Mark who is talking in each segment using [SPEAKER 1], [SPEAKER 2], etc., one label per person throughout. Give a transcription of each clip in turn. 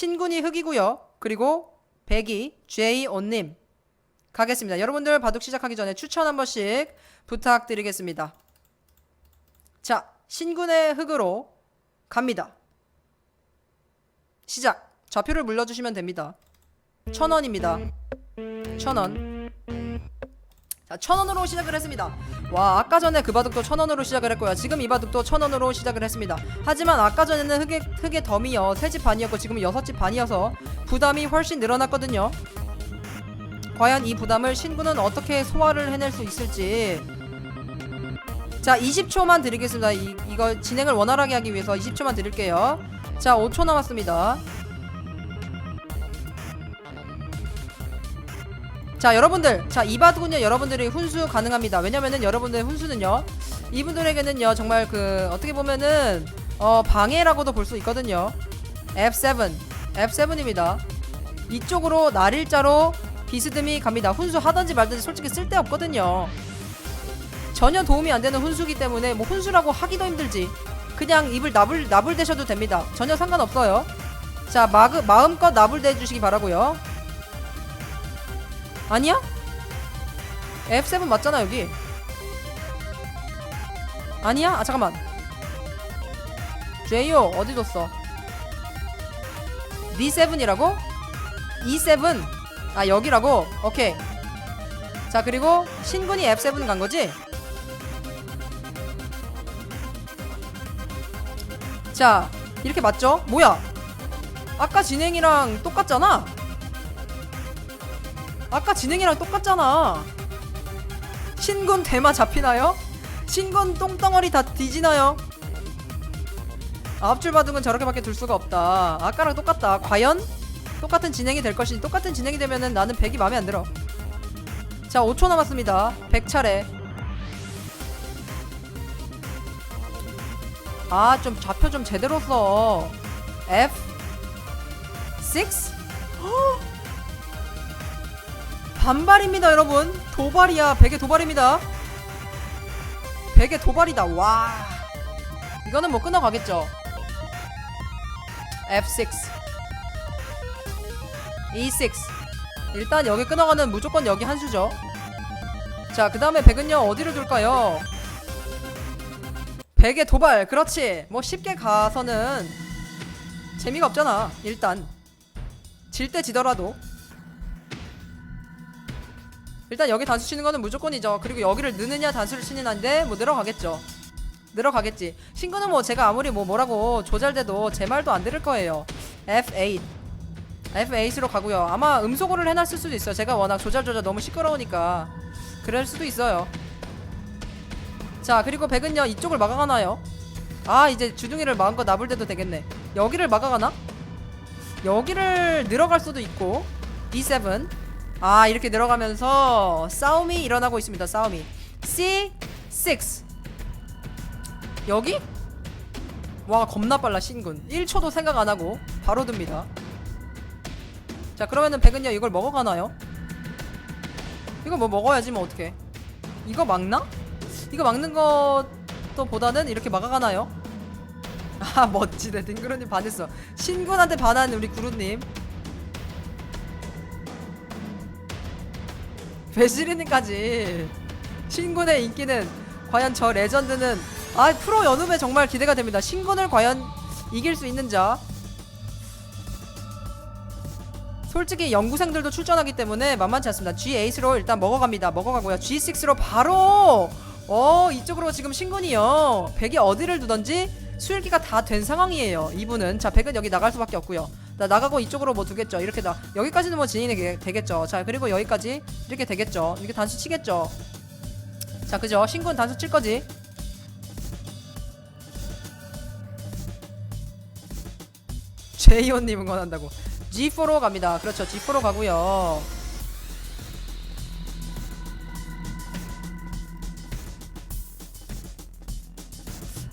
[SPEAKER 1] 신군이 흑이고요. 그리고 백이 제이온님 가겠습니다. 여러분들 바둑 시작하기 전에 추천 한 번씩 부탁드리겠습니다. 자, 신군의 흑으로 갑니다. 시작. 좌표를 물려주시면 됩니다. 천 원입니다. 천 원. 자, 천 원으로 시작을 했습니다. 와, 아까 전에 그 바둑도 천 원으로 시작을 했고요. 지금 이 바둑도 천 원으로 시작을 했습니다. 하지만 아까 전에는 흑의, 흑의 덤이요. 세집 반이었고 지금은 여섯 집 반이어서 부담이 훨씬 늘어났거든요. 과연 이 부담을 신구는 어떻게 소화를 해낼 수 있을지. 자, 20초만 드리겠습니다. 이, 이거 진행을 원활하게 하기 위해서 20초만 드릴게요. 자, 5초 남았습니다. 자 여러분들. 자 이바둑은요 여러분들이 훈수 가능합니다. 왜냐면은 여러분들의 훈수는요 이분들에게는요 정말 그 어떻게 보면은 어 방해라고도 볼 수 있거든요. F7 F7입니다. 이쪽으로 날일자로 비스듬히 갑니다. 훈수 하든지 말든지 솔직히 쓸데없거든요. 전혀 도움이 안 되는 훈수기 때문에 뭐 훈수라고 하기도 힘들지. 그냥 입을 나불 나불대셔도 됩니다. 전혀 상관없어요. 자 마그, 마음껏 나불대 주시기 바라고요 아니야? F7 맞잖아 여기 아니야? 아 잠깐만 제이오 어디 뒀어 D7이라고? E7 아 여기라고? 오케이 자 그리고 신군이 F7 간거지? 자 이렇게 맞죠? 뭐야 아까 진행이랑 똑같잖아 아까 진행이랑 똑같잖아. 신군 대마 잡히나요? 신군 똥덩어리 다 뒤지나요? 아홉 줄 바둑은 저렇게밖에 둘 수가 없다. 아까랑 똑같다. 과연 똑같은 진행이 될 것이니 똑같은 진행이 되면은 나는 100이 마음에 안 들어. 자, 5초 남았습니다. 100차례. 아, 좀 좌표 좀 제대로 써. F 6? 반발입니다 여러분. 도발이야. 베개 도발입니다. 베개 도발이다. 와. 이거는 뭐 끊어가겠죠? F6 E6 일단 여기 끊어가는 무조건 여기 한 수죠. 자그 다음에 백은요 어디를 둘까요? 베개 도발. 그렇지. 뭐 쉽게 가서는 재미가 없잖아 일단. 질 때 지더라도 일단 여기 단수 치는 거는 무조건이죠. 그리고 여기를 느느냐 단수를 치느냐인데 뭐 늘어가겠죠. 늘어가겠지. 신구는 뭐 제가 아무리 뭐 뭐라고 조잘돼도 제 말도 안 들을 거예요. F8. F8으로 가고요. 아마 음소거를 해놨을 수도 있어요. 제가 워낙 조잘조잘 너무 시끄러우니까 그럴 수도 있어요. 자 그리고 백은요 이쪽을 막아가나요? 아 이제 주둥이를 마음껏 나불대도 되겠네. 여기를 막아가나? 여기를 늘어갈 수도 있고 E7 아 이렇게 내려가면서 싸움이 일어나고 있습니다 싸움이 C6 여기? 와 겁나 빨라 신군 1초도 생각 안하고 바로 듭니다 자 그러면은 백은요 이걸 먹어가나요? 이거 뭐 먹어야지 뭐 어떡해 이거 막나? 이거 막는 것도 보다는 이렇게 막아가나요? 아 멋지네 딩그루님 반했어 신군한테 반한 우리 구루님 베시리님까지 신군의 인기는 과연 저 레전드는 아 프로 연음에 정말 기대가 됩니다. 신군을 과연 이길 수 있는 자 솔직히 연구생들도 출전하기 때문에 만만치 않습니다. G8로 일단 먹어갑니다. 먹어가고요. G6로 바로 어 이쪽으로 지금 신군이요. 백이 어디를 두던지 수일기가 다 된 상황이에요. 이분은 자 백은 여기 나갈 수밖에 없고요. 나 나가고 이쪽으로 뭐 두겠죠. 이렇게 나 여기까지는 뭐 진행이 되- 되겠죠. 자 그리고 여기까지 이렇게 되겠죠. 이렇게 단수 치겠죠. 자 그죠. 신군 단수 칠 거지. 제이온님 응원한다고. G4로 갑니다. 그렇죠. G4로 가고요.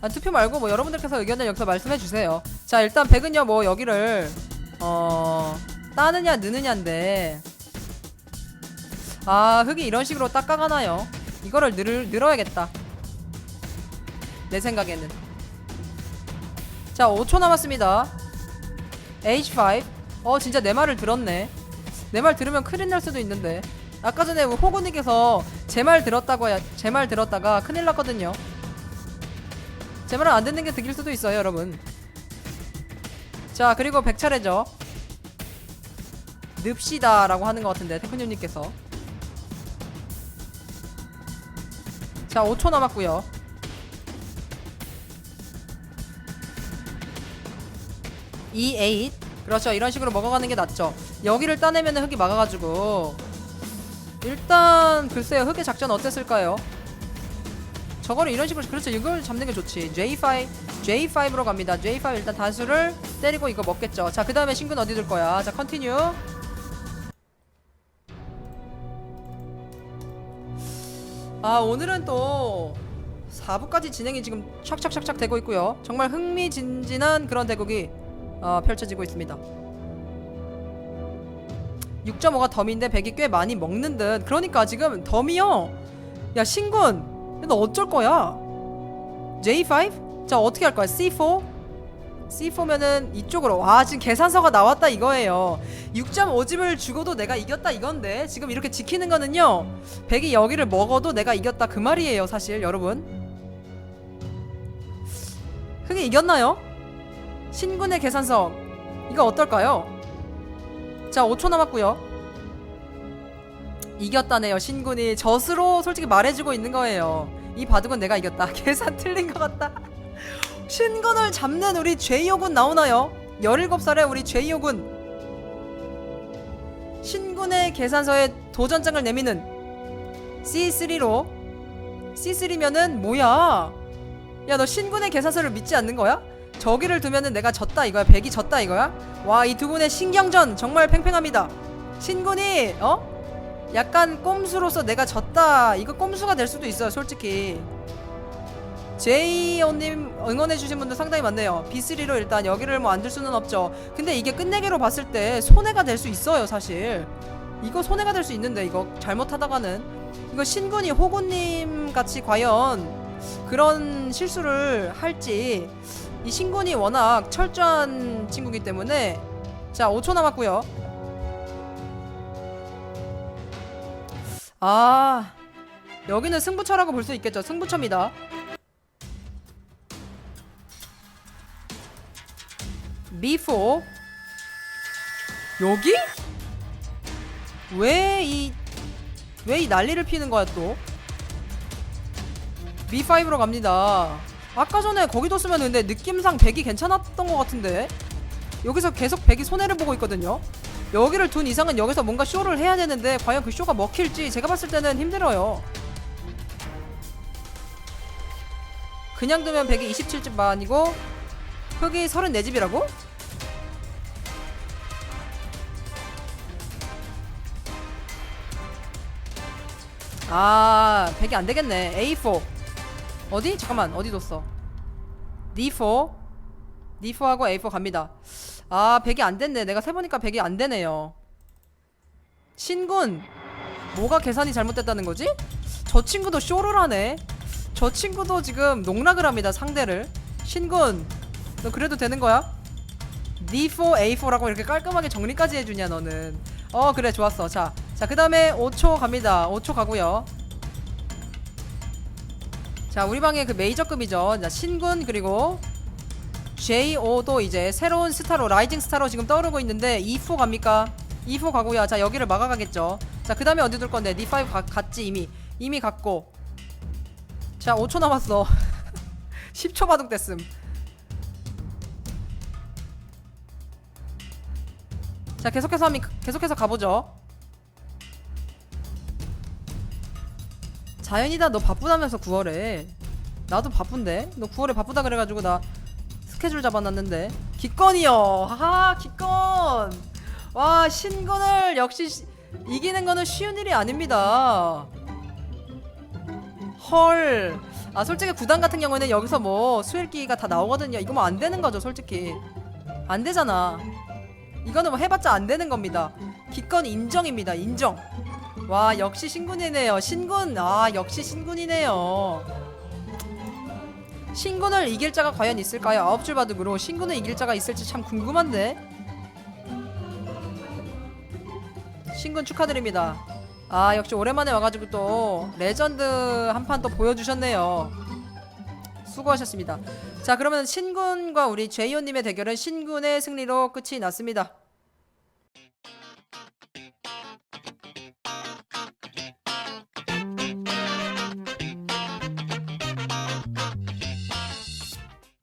[SPEAKER 1] 아, 투표 말고 뭐 여러분들께서 의견을 여기서 말씀해 주세요. 자 일단 백은요 뭐 여기를 어 따느냐 느느냐인데. 아 흙이 이런 식으로 닦아가나요? 이거를 늘 늘어야겠다. 내 생각에는. 자 5초 남았습니다. H5 어 진짜 내 말을 들었네. 내 말 들으면 큰일 날 수도 있는데. 아까 전에 호구님께서 제 말 들었다고 제 말 들었다가 큰일 났거든요. 제 말을 안 듣는 게 득일 수도 있어요 여러분 자 그리고 100차례죠. 늪시다 라고 하는 것 같은데 태훈님께서. 자 5초 남았고요. E8 그렇죠. 이런 식으로 먹어가는 게 낫죠. 여기를 따내면 흙이 막아가지고. 일단 글쎄요. 흙의 작전 어땠을까요 저거를 이런 식으로 그렇죠. 이걸 잡는 게 좋지. J5 J5로 갑니다. J5 일단 단수를 때리고 이거 먹겠죠. 자 그 다음에 신군 어디 둘 거야? 자 컨티뉴 아 오늘은 또 4부까지 진행이 지금 착착착착 되고 있고요. 정말 흥미진진한 그런 대국이 어, 펼쳐지고 있습니다. 6.5가 덤인데 100이 꽤 많이 먹는 듯. 그러니까 지금 덤이요. 야 신군 너 어쩔 거야 J5? 자 어떻게 할 거야 C4? C4면은 이쪽으로 와 지금 계산서가 나왔다 이거예요 6.5집을 죽어도 내가 이겼다 이건데 지금 이렇게 지키는 거는요 100이 여기를 먹어도 내가 이겼다 그 말이에요 사실 여러분 흑이 이겼나요? 신군의 계산서 이거 어떨까요? 자 5초 남았고요 이겼다네요 신군이. 젖으로 솔직히 말해주고 있는 거예요. 이 바둑은 내가 이겼다. 계산 틀린 것 같다. 신군을 잡는 우리 죄이오군 나오나요? 17살의 우리 죄이오군. 신군의 계산서에 도전장을 내미는 C3로. C3면은 뭐야? 야 너 신군의 계산서를 믿지 않는 거야? 저기를 두면은 내가 졌다 이거야. 백이 졌다 이거야? 와 이 두 분의 신경전 정말 팽팽합니다. 신군이 어? 약간 꼼수로서 내가 졌다. 이거 꼼수가 될 수도 있어요 솔직히. 제이오님 응원해주신 분들 상당히 많네요. B3로 일단 여기를 뭐안둘 수는 없죠. 근데 이게 끝내기로 봤을 때 손해가 될 수 있어요 사실. 이거 손해가 될 수 있는데 이거 잘못하다가는. 이거 신군이 호구님 같이 과연 그런 실수를 할지. 이 신군이 워낙 철저한 친구기 때문에. 자 5초 남았고요 아 여기는 승부처라고 볼 수 있겠죠 승부처입니다 B4 여기? 왜 이 왜 이 난리를 피는 거야 또? B5로 갑니다. 아까 전에 거기 뒀으면 근데 느낌상 100이 괜찮았던 것 같은데 여기서 계속 100이 손해를 보고 있거든요. 여기를 둔 이상은 여기서 뭔가 쇼를 해야 되는데 과연 그 쇼가 먹힐지 제가 봤을 때는 힘들어요. 그냥 두면 100이 27집 반이고 흑이 34집이라고? 아 100이 안 되겠네 A4 어디? 잠깐만 어디 뒀어 D4 D4하고 A4 갑니다 아 100이 안 됐네 내가 세보니까 100이 안 되네요 신군 뭐가 계산이 잘못됐다는 거지? 저 친구도 쇼를 하네 저 친구도 지금 농락을 합니다 상대를 신군 너 그래도 되는 거야? D4, A4라고 이렇게 깔끔하게 정리까지 해주냐 너는 어 그래 좋았어 자 자, 그 다음에 5초 갑니다. 5초 가고요. 자, 우리 방의 그 메이저급이죠. 자, 신군 그리고 JO도 이제 새로운 스타로 라이징 스타로 지금 떠오르고 있는데 E4 갑니까? E4 가고요. 자, 여기를 막아가겠죠. 자, 그 다음에 어디 둘 건데? D5 가, 갔지 이미. 이미 갔고. 자, 5초 남았어. 10초 바둑 됐음. 자, 계속해서 하면 계속해서 가보죠. 자연이다 너 바쁘다면서 9월에 나도 바쁜데 너 9월에 바쁘다 그래가지고 나 스케줄 잡아놨는데. 기권이요. 하하 기권. 와 신군을 역시 시- 이기는 거는 쉬운 일이 아닙니다. 헐 아 솔직히 구단 같은 경우에는 여기서 뭐 수일기가 다 나오거든요. 이거 뭐 안 되는 거죠 솔직히. 안 되잖아. 이거는 뭐 해봤자 안 되는 겁니다. 기권 인정입니다 인정. 와 역시 신군이네요. 신군. 아 역시 신군이네요 신군을 이길 자가 과연 있을까요? 아홉 줄 바둑으로 신군을 이길 자가 있을지 참 궁금한데. 신군 축하드립니다. 아 역시 오랜만에 와가지고 또 레전드 한 판 또 보여주셨네요. 수고하셨습니다. 자 그러면 신군과 우리 제이오님의 대결은 신군의 승리로 끝이 났습니다.